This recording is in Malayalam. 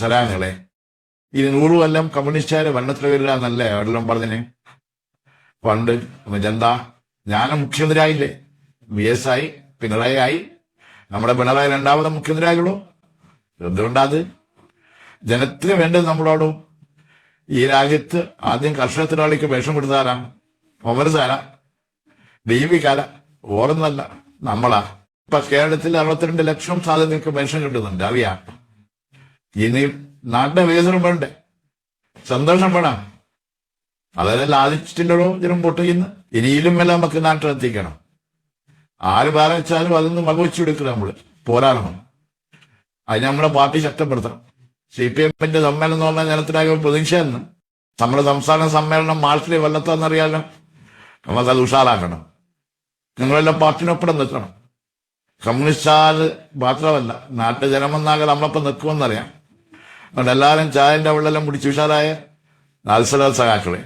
സലാങ്ങളെ ഈ നൂറ് കൊല്ലം കമ്മ്യൂണിസ്റ്റുകാര് ഭരണത്തിൽ വരില്ല എന്നല്ലേ എവിടെല്ലാം പറഞ്ഞിന് പണ്ട് എന്താ ഞാൻ മുഖ്യമന്ത്രിയായില്ലേ? വി എസ് ആയി പിണറായി ആയി. നമ്മുടെ പിണറായി രണ്ടാമത് മുഖ്യമന്ത്രിയായുള്ളൂ. എന്തുകൊണ്ടാത് ജനത്തിന് വേണ്ടത് നമ്മളോടും. ഈ രാജ്യത്ത് ആദ്യം കർഷക തൊഴിലാളിക്ക് വേഷം കൊടുത്താലാണ് ഒമർസാര ദീപികാല ഓർന്നല്ല നമ്മളാ. ഇപ്പൊ കേരളത്തിൽ അറുപത്തിരണ്ട് ലക്ഷം സാധനങ്ങൾക്ക് പെൻഷൻ കിട്ടുന്നുണ്ട്. അറിയാം. ഇനി നാട്ടിന്റെ വികസനം വേണ്ടേ സന്തോഷം വേണം. അതായത് ലാദിച്ചിട്ടുണ്ടോ ജനം പൊട്ടിക്കുന്നു ഇനിയിലും എല്ലാം നമുക്ക് നാട്ടിലെത്തിക്കണം ആര് അതൊന്നും വകവെച്ചു കൊടുക്കണം നമ്മൾ. പോരാടണം. അത് നമ്മുടെ പാർട്ടി ശക്തപ്പെടുത്തണം. സി പി എമ്മിന്റെ സമ്മേളനം എന്ന് പറഞ്ഞാൽ ജനത്തിനാകെ പ്രതീക്ഷയെന്ന് നമ്മുടെ സംസ്ഥാന സമ്മേളനം മാർച്ചിലെ വല്ലത്താന്നറിയാലോ? നമുക്കത് ഉഷാറാക്കണം. നിങ്ങളെല്ലാം പാർട്ടിനൊപ്പം നിൽക്കണം. കമ്മ്യൂണിസ്റ്റാർ മാത്രമല്ല നാട്ടിലെ ജനമെന്നാകെ നമ്മളൊപ്പം നിൽക്കുമെന്നറിയാം. അതുകൊണ്ട് എല്ലാവരും ചായന്റെ വെള്ളം പിടിച്ച് ഉഷാറായ. നാൽസലാൽ സഖാക്കളെ.